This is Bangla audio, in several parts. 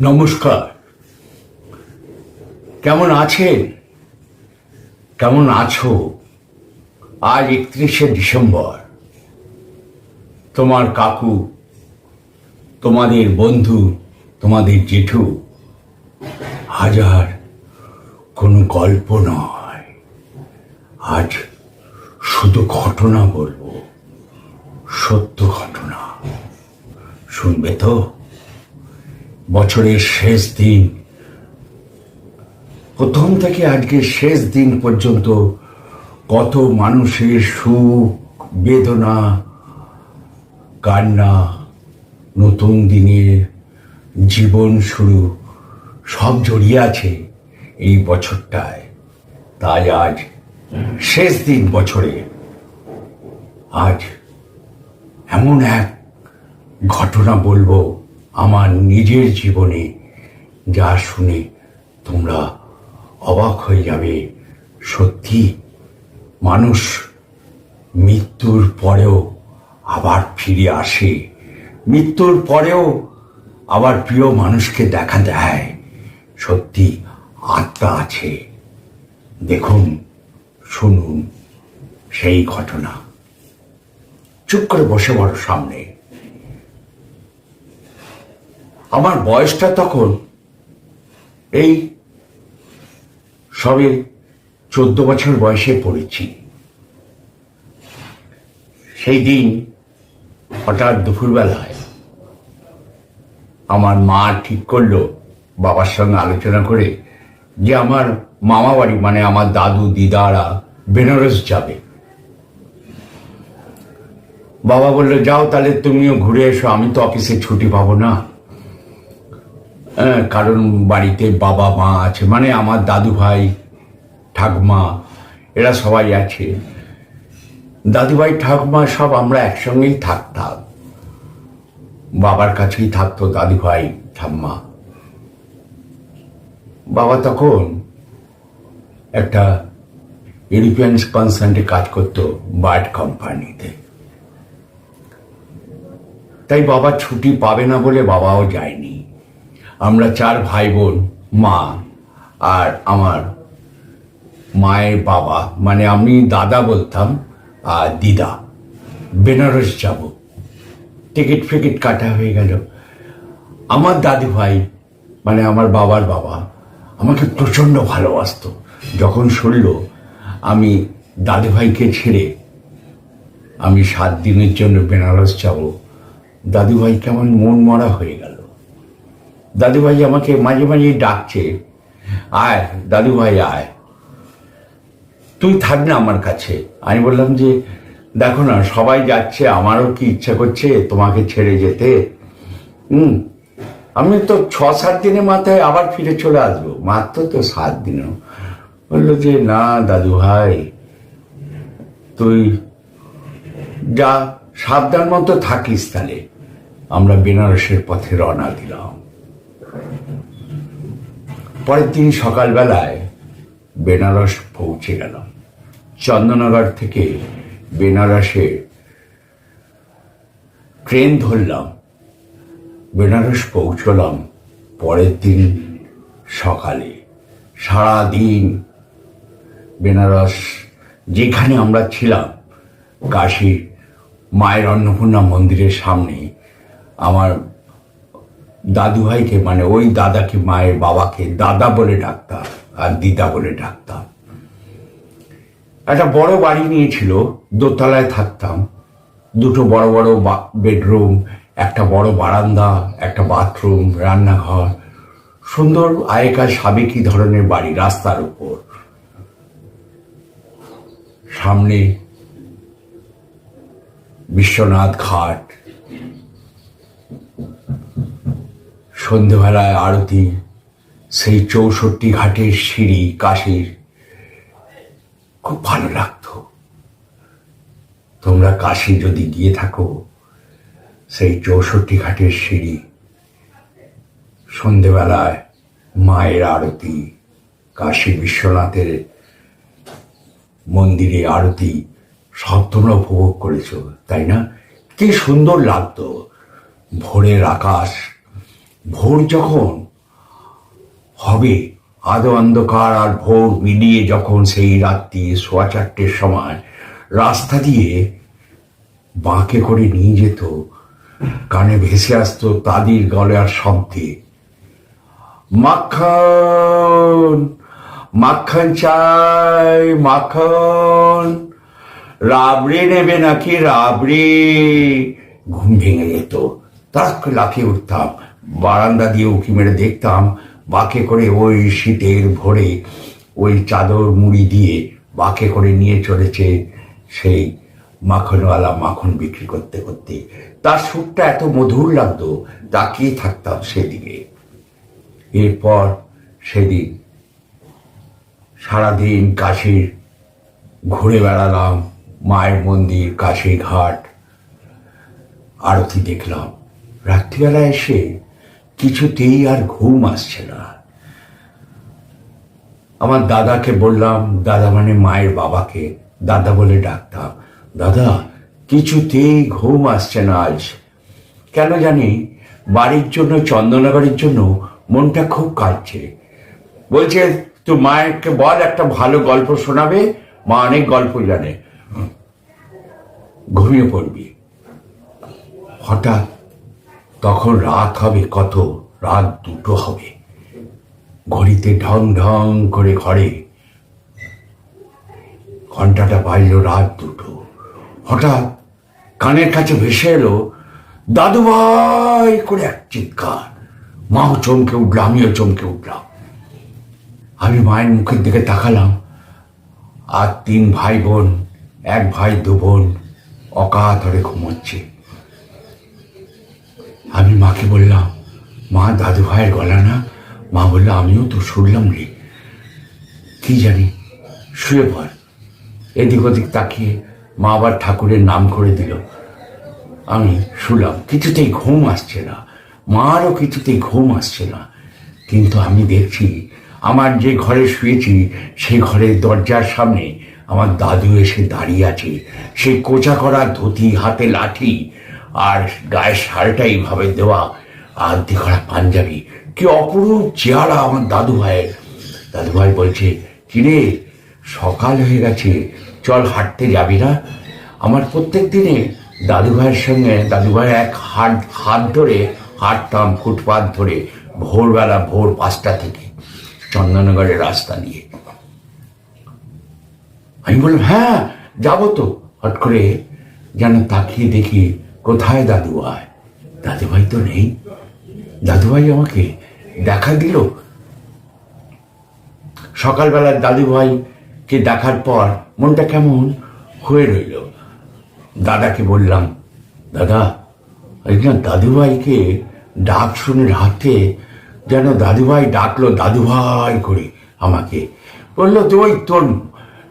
নমস্কার। কেমন আছেন? কেমন আছো? আজ একত্রিশে ডিসেম্বর। তোমার কাকু, তোমাদের বন্ধু, তোমাদের জেঠু, হাজার কোনো গল্প নয়। আজ শুধু ঘটনা বলব। সত্য ঘটনা। শুনবে তো? বছরের শেষ দিন। প্রথম থেকে আজকের শেষ দিন পর্যন্ত কত মানুষের সুখ, বেদনা, কান্না, নতুন দিনের জীবন শুরু সব জড়িয়ে আছে এই বছরটায়। তাই আজ শেষ দিন বছরে। আজ এমন এক ঘটনা বলব আমার নিজের জীবনে, যা শুনে তোমরা অবাক হয়ে যাবে। সত্যি, মানুষ মৃত্যুর পরেও আবার ফিরে আসে। মৃত্যুর পরেও আবার প্রিয় মানুষকে দেখা দেয়। সত্যি, আত্মা আছে। দেখুন, শুনুন সেই ঘটনা। চুপ করে বসে বড় সামনে। আমার বয়সটা তখন এই সবে চোদ্দ বছর বয়সে পড়েছি। সেই দিন হঠাৎ দুপুরবেলায় আমার মা ঠিক করল বাবার সঙ্গে আলোচনা করে যে আমার মামা বাড়ি মানে আমার দাদু, দিদারা বেনারস যাবে। বাবা বলল যাও তাহলে তুমিও ঘুরে এসো আমি তো অফিসে ছুটি পাবো না। হ্যাঁ, কারণ বাড়িতে বাবা মা আছে মানে আমার দাদু ভাই ঠাকুমা এরা সবাই আছে। দাদু ভাই ঠাকুমা সব আমরা একসঙ্গেই থাকতাম। বাবার কাছেই থাকতো দাদু ভাই ঠাম্মা বাবা তখন একটা ইউরোপিয়ান কনসার্টে কাজ করতো বার্ড কোম্পানিতে। তাই বাবা ছুটি পাবে না বলে বাবাও যায়নি। আমরা চার ভাই বোন মা আর আমার মায়ের বাবা মানে আমি দাদা বলতাম, আর দিদা। বেনারস যাব। টিকিট ফিকিট কাটা হয়ে গেল। আমার দাদু ভাই মানে আমার বাবার বাবা, আমাকে প্রচণ্ড ভালোবাসতো। যখন শুনল আমি দাদু ভাইকে ছেড়ে আমি সাত দিনের জন্য বেনারস যাব দাদু ভাই কেমন মন মরা হয়ে গেল। দাদু ভাই আমাকে মাঝে মাঝে ডাকছে, আয় দাদু ভাই আয়। তুই থাক না আমার কাছে। আমি বললাম যে, দেখো না, সবাই যাচ্ছে, আমারও কি ইচ্ছা করছে তোমাকে ছেড়ে যেতে? হুম, আমি তো ছ, সাত দিনের মাথায় আবার ফিরে চলে আসব। মাত্র তো সাত দিনও। বলল যে, না দাদু ভাই তুই যা সাবধান মতো থাকিস তাহলে। আমরা বেনারসের পথে রওনা দিলাম। পরের দিন সকালবেলায় বেনারস পৌঁছে গেলাম। চন্দননগর থেকে বেনারসে ট্রেন ধরলাম। বেনারস পৌঁছলাম পরের দিন সকালে। সারা দিন বেনারস যেখানে আমরা ছিলাম, কাশীর মায়ের অন্নপূর্ণা মন্দিরের সামনে আমার দাদু ভাইকে মানে ওই দাদাকে, মায়ের বাবাকে দাদা বলে ডাকতাম আর দিদা বলে ডাকতাম। একটা বড় বাড়ি নিয়েছিল, দোতলায় থাকতাম। দুটো বড় বড় বেডরুম, একটা বড় বারান্দা, একটা বাথরুম, রান্নাঘর। সুন্দর আয়েকার সাবেকি ধরনের বাড়ি রাস্তার উপর। সামনে বিশ্বনাথ ঘাট, সন্ধেবেলায় আরতি, সেই চৌষট্টি ঘাটের সিঁড়ি, কাশির। খুব ভালো লাগতো। তোমরা কাশি যদি গিয়ে থাকো, সেই চৌষট্টি ঘাটের সিঁড়ি, সন্ধেবেলায় মায়ের আরতি, কাশী বিশ্বনাথের মন্দিরে আরতি সব তোমরা উপভোগ করেছ, তাই না? কি সুন্দর লাগতো ভোরের আকাশ। ভোর যখন হবে, আদো অন্ধকার আর ভোর মিলিয়ে যখন সেই রাত্রি সোয়া চারটের সময় রাস্তা দিয়ে বাঁকে করে নিয়ে যেত, কানে ভেসে আসতো তাদের গলার শব্দে, মাখন মাখন চাই, মাখন। রাবড়ি নেবে নাকি রাবড়ি? ঘুম ভেঙে যেত। তাক লাফিয়ে উঠতাম, বারান্দা দিয়ে উঁকি মেরে দেখতাম, বাঁকে করে ওই শীতের ভোরে ওই চাদর মুড়ি দিয়ে বাঁকে করে নিয়ে চলেছে সেই মাখনওয়ালা মাখন বিক্রি করতে করতে। তার সুরটা এত মধুর লাগতো, তাকিয়ে থাকতাম সেদিকে। এরপর সেদিন সারাদিন কাশির ঘুরে বেড়ালাম। মায়ের মন্দির কাশী ঘাট আরতি দেখলাম। রাত্রিবেলা এসে কিছুতেই আর ঘুম আসছে না। আমার দাদাকে বললাম, দাদা মানে মায়ের বাবাকে। দাদা বলে ডাকতাম, দাদা, কিছুতেই ঘুম আসছে না আজ। কেন জানি বাড়ির জন্য, চন্দননগরের জন্য মনটা খুব কাঁদছে। বলছে, তুই মায়েরকে বল, একটা ভালো গল্প শোনাবে। মা অনেক গল্প জানে। ঘুমিয়ে পড়বি। হঠাৎ তখন রাত হবে, কত? রাত দুটো হবে। ঘড়িতে ঢং ঢং করে ঘরে। ঘন্টাটা বাজলো রাত দুটো। হঠাৎ কানের কাছে ভেসে এলো, দাদু ভাই! করে এক চিৎকার। মাও চমকে উঠল, আমিও চমকে উঠলাম। আমি মায়ের মুখের দিকে তাকালাম। আর তিন ভাই বোন, এক ভাই দু বোন অকাতরে ঘুমোচ্ছে। আমি মাকে বললাম, মা, দাদু ভাইয়ের গলা না? মা বলল, আমিও তো শুনলাম রে। কি জানি, শুয়ে পড়। এদিক ওদিক তাকিয়ে মা আবার ঠাকুরের নাম করে দিল। আমি শুলাম, কিছুতেই ঘুম আসছে না। মারও কিছুতেই ঘুম আসছে না। কিন্তু আমি দেখছি, আমার যে ঘরে শুয়েছি, সেই ঘরের দরজার সামনে আমার দাদু এসে দাঁড়িয়ে আছে। সেই কোচা করা ধুতি, হাতে লাঠি আর গায়ের শালটা এইভাবে দেওয়া। আর করা পাঞ্জাবি। কি অপরূপ চেহারা আমার দাদু ভাইয়ের দাদু ভাই বলছে, কিরে, সকাল হয়ে গেছে। চল হাঁটতে যাবি না? আমার প্রত্যেক দিনে দাদু ভাইয়ের সঙ্গে দাদু ভাইয়ের এক হাত হাত ধরে হাঁটতাম ফুটপাথ ধরে ভোরবেলা ভোর পাঁচটা থেকে চন্দননগরের রাস্তা দিয়ে আমি বললাম হ্যাঁ যাব তো। হট করে যেন তাকিয়ে দেখি, কোথায় দাদু ভাই দাদু ভাই তো নেই। দাদু ভাই আমাকে দেখা দিল? সকালবেলা দাদু ভাইকে দেখার পর মনটা কেমন হয়ে রইল। দাদাকে বললাম, দাদা না দাদুভাইকে ডাক শুনে রাতে যেন দাদুভাই ডাকলো, দাদুভাই করে আমাকে। বলল তো ওই তোর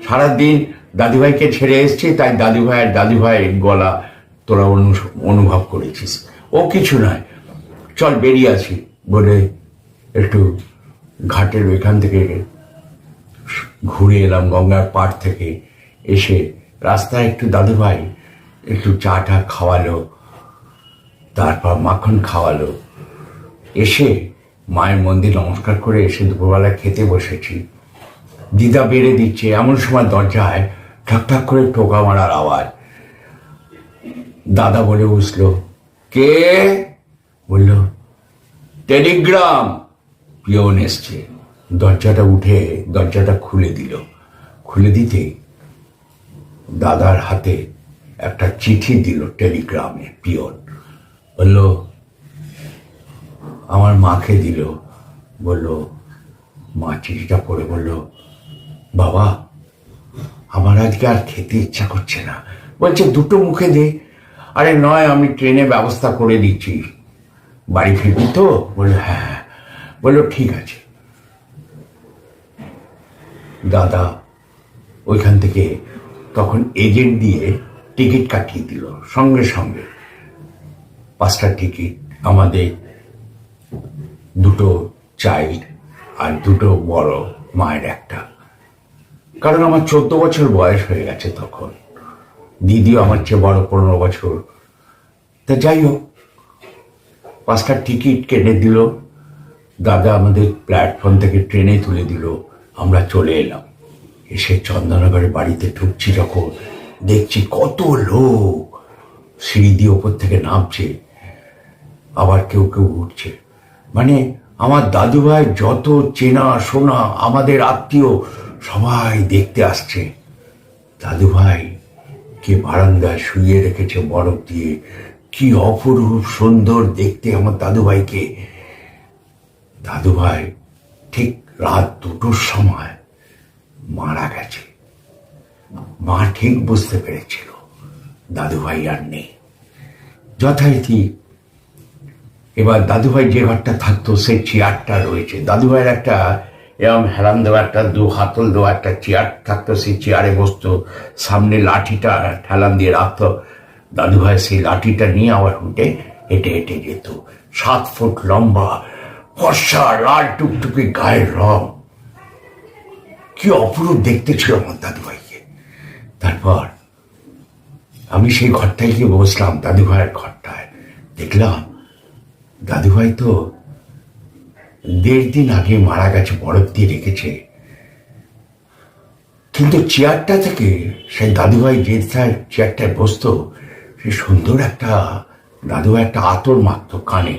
সারাদিন দাদুভাইকে ছেড়ে এসছি, তাই দাদুভাইয়ের দাদুভাইয়ের গলা তোরা অনু- অনুভব করেছিস। ও কিছু নয়। চল বেরিয়ে আছি বলে একটু ঘাটের ওইখান থেকে ঘুরে এলাম গঙ্গার পাড় থেকে। এসে রাস্তায় একটু দাদুভাই একটু চা টা খাওয়ালো, তারপর মাখন খাওয়ালো। এসে মায়ের মন্দির নমস্কার করে এসে দুপুরবেলা খেতে বসেছি। দিদা বেড়ে দিচ্ছে, এমন সময় দরজায় ঠাক ঠাক করে টোকা মারার আওয়াজ। দাদা বলে উঠল, কে? বলল, টেলিগ্রাম। পিয়ন এসছে। দরজাটা উঠে দরজাটা খুলে দিল। খুলে দিতে দাদার হাতে একটা চিঠি দিল টেলিগ্রামে পিয়ন। বলল, আমার মাকে দিল। বলল, মা চিঠিটা পড়ে বলল বাবা, আমার আজকে আর খেতে ইচ্ছা করছে না। বলছে, দুটো মুখে দে। আরে নয়, আমি ট্রেনে ব্যবস্থা করে দিচ্ছি। বাড়ি ফিরবি তো? বলল হ্যাঁ। বলল, ঠিক আছে। দাদা ওইখান থেকে তখন এজেন্ট দিয়ে টিকিট কাটিয়ে দিল, সঙ্গে সঙ্গে। পাঁচটা টিকিট, আমাদের দুটো চাইল্ড আর দুটো বড় মায়ের একটা। কারণ আমার চোদ্দ বছর বয়স হয়ে গেছে তখন। দিদিও আমার চেয়ে বড় পনেরো বছর। তা যাই হোক, পাঁচটা টিকিট কেটে দিল। দাদা আমাদের প্ল্যাটফর্ম থেকে ট্রেনে তুলে দিল। আমরা চলে এলাম। এসে চন্দননগরের বাড়িতে ঢুকছি যখন। দেখছি কত লোক। সিঁড়ি দিয়ে ওপর থেকে নামছে। আবার কেউ কেউ উঠছে। মানে আমার দাদু ভাই যত চেনা, শোনা, আমাদের আত্মীয় সবাই দেখতে আসছে। দাদু ভাই কে বারান্দায় শুয়ে রেখেছে বরফ দিয়ে। কি অপরূপ সুন্দর দেখতে আমার দাদু ভাইকে দাদু ভাই ঠিক রাত দুটোর সময় মারা গেছে। মা ঠিক বুঝতে পেরেছিল দাদু ভাই আর নেই। যথারীতি এবার দাদুভাই যে ঘরটা থাকতো সে চেয়ারটা রয়েছে। দাদুভাইয়ের একটা এরকম হেলান দেওয়া একটা, দু হাতল দেওয়া একটা চেয়ার থাকতো, সেই চেয়ারে বসতো। সামনে লাঠিটা ঠেলান দিয়ে রাখতো। দাদুভাই সেই লাঠিটা নিয়ে আবার উঠে হেঁটে হেঁটে যেত। সাত ফুট লম্বা, ফর্সা, লাল টুকটুকে গায়ের রং। কি অপরূপ দেখতে ছিল আমার দাদুভাইকে। তারপর আমি সেই ঘরটায় গিয়ে বসলাম, দাদুভাইয়ের ঘরটায়। দেখলাম দাদুভাই তো দেড় দিন আগে মারা গেছে, বরফ দিয়ে রেখেছে। কিন্তু চেয়ারটা থেকে সেই দাদুভাই যে চেয়ারটায় বসতো সে সুন্দর একটা, দাদুভাই একটা আতর মাখতো কানে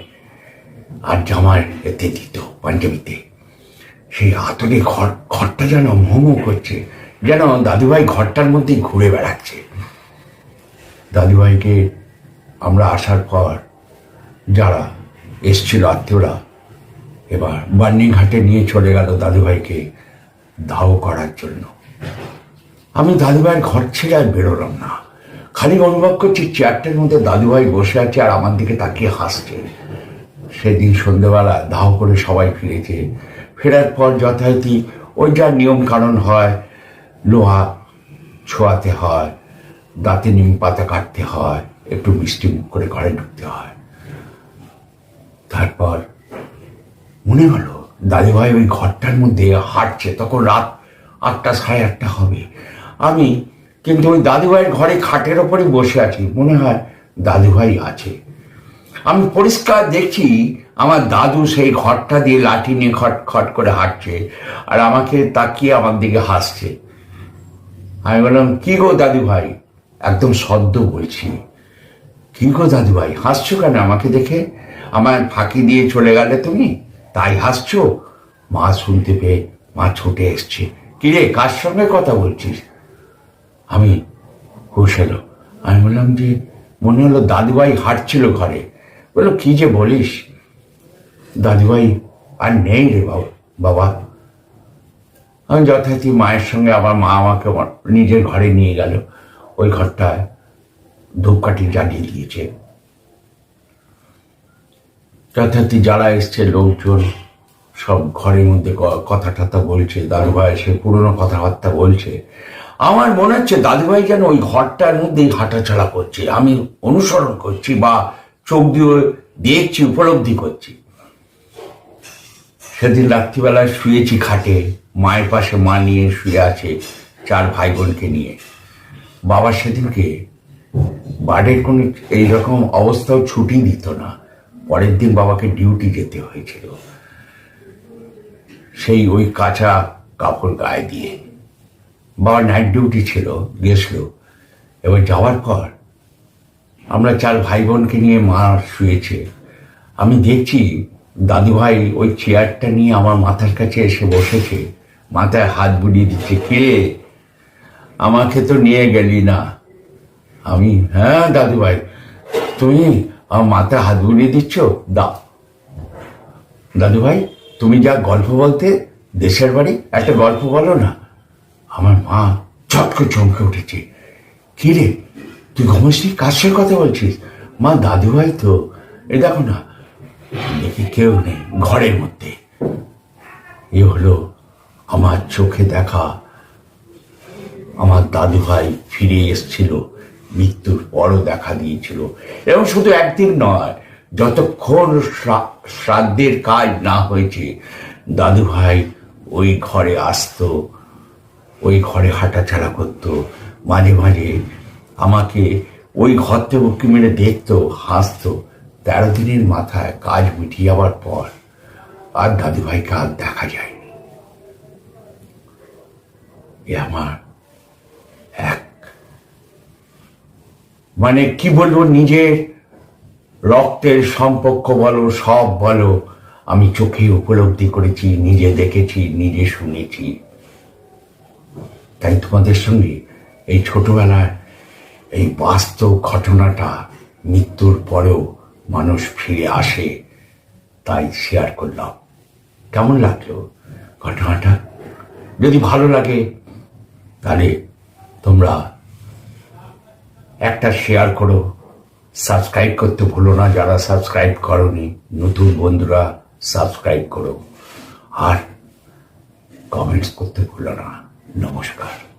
আর জামার এতে দিত পাঞ্জাবিতে। সেই আতরে ঘর, ঘরটা যেন মোমো করছে, যেন দাদুভাই ঘরটার মধ্যে ঘুরে বেড়াচ্ছে। দাদুভাইকে আমরা আসার পর যারা এসছিল আত্মীয়রা এবার বার্নিং ঘাটে নিয়ে চলে গেল দাদুভাইকে দাহ করার জন্য। আমি দাদুভাইয়ের ঘর ছেড়ে আর বেরোলাম না। খালি অনুভব করছি চেয়ারটার মধ্যে দাদুভাই বসে আছে আর আমার দিকে তাকিয়ে হাসছে। সেদিন সন্ধ্যেবেলা দাহ করে সবাই ফিরেছে। ফেরার পর যথারীতি ওই যা নিয়ম কানুন হয়, লোহা ছোঁয়াতে হয়, দাঁতে নিম পাতা কাটতে হয়, একটু মিষ্টি মুখ করে ঘরে ঢুকতে হয়। তারপর মনে হলো, দাদুভাই ওই ঘরটার মধ্যে হাঁটছে, তখন রাত আটটা সাড়ে আটটা হবে। আমি কিন্তু ওই দাদুভাইয়ের ঘরে খাটের ওপরে বসে আছি, মনে হয় দাদুভাই আছে। আমি পরিষ্কার দেখছি আমার দাদু সেই ঘরটা দিয়ে লাঠি নিয়ে খট খট করে হাঁটছে, আর আমাকে তাকিয়ে আমার দিকে হাসছে। আমি বললাম, কি গো দাদু ভাই একদম সদ্য বলছি। কি গো দাদু ভাই হাসছো কেন আমাকে দেখে? আমার ফাঁকি দিয়ে চলে গেলে তুমি? তাই হাসছো? মা শুনতে পেয়ে মা ছুটে এসছে। কিরে, কার সঙ্গে কথা বলছিস? আমি হুশ এলো আমি বললাম যে, মনে হলো দাদুভাই হাঁটছিল ঘরে। বলল, কি যে বলিস? দাদুভাই আর নেই রে বাবা বাবা। আমি যথারীতি মায়ের সঙ্গে আবার মা আমাকে নিজের ঘরে নিয়ে গেল। ওই ঘরটায় ধূপকাঠি জ্বালিয়ে দিয়েছে। যথারীতি যারা এসছে, লোকজন সব ঘরের মধ্যে কথা টথা বলছে, দাদুভাই এসে পুরনো কথাবার্তা বলছে। আমার মনে হচ্ছে দাদুভাই যেন ওই ঘরটার মধ্যেই হাঁটাচলা করছে। আমি অনুসরণ করছি বা চোখ দিয়ে দেখছি, উপলব্ধি করছি। সেদিন রাত্রিবেলায় শুয়েছি খাটে, মায়ের পাশে মা নিয়ে শুয়ে আছে চার ভাই বোনকে নিয়ে। বাবা সেদিনকে বার্ডের কোনো এইরকম অবস্থাও ছুটি দিত না। পরের দিন বাবাকে ডিউটি যেতে হয়েছিল। সেই ওই কাঁচা কাপড় গায়ে দিয়ে। বাবার নাইট ডিউটি ছিল, গেছিল। এবার যাওয়ার পর আমরা চার ভাই বোনকে নিয়ে মা শুয়েছে। আমি দেখছি দাদু ভাই ওই চেয়ারটা নিয়ে আমার মাথার কাছে এসে বসেছে। মাথায় হাত বুড়িয়ে দিচ্ছে, কে? আমাকে তো নিয়ে গেলি না। আমি হ্যাঁ দাদু ভাই তুমি আমার মাথায় হাত বুলিয়ে দিচ্ছ? দাও। দাদু ভাই, তুমি যা গল্প বলতে, দেশের বাড়ি, একটা গল্প বলো না। আমার মা চটকে চমকে উঠেছে। কি রে, তুই ঘুমাসনি কার সঙ্গে কথা বলছিস? মা, দাদু ভাই তো। এ দেখো না, দেখি কেউ নেই ঘরের মধ্যে। এ হলো আমার চোখে দেখা। আমার দাদু ভাই ফিরে এসছিল। মৃত্যুর পরও দেখা দিয়েছিল। এবং শুধু একদিন নয়, যতক্ষণ শ্রাদ্ধের কাজ না হয়েছে, দাদু ভাই ওই ঘরে আসতো, ওই ঘরে হাঁটাচলা করতো, মাঝে মাঝে আমাকে ওই ঘর থেকে উঁকি মেরে দেখতো, হাসতো। তেরো দিনের মাথায় কাজ মিটিয়ে যাওয়ার পর আর দাদুভাইকে আর দেখা যায়নি। এ আমার মানে কি বলব, নিজের রক্তের সম্পর্ক বলো, সব বলো, আমি চোখে উপলব্ধি করেছি, নিজে দেখেছি, নিজে শুনেছি। তাই তোমাদের সঙ্গে এই ছোটবেলায় এই বাস্তব ঘটনাটা, মৃত্যুর পরেও মানুষ ফিরে আসে, তাই শেয়ার করলাম। কেমন লাগল ঘটনাটা? যদি ভালো লাগে, তাহলে তোমরা একটা শেয়ার করো। সাবস্ক্রাইব করতে ভুলো না, যারা সাবস্ক্রাইব করনি, নতুন বন্ধুরা সাবস্ক্রাইব করো। আর কমেন্টস করতে ভুলো না। নমস্কার।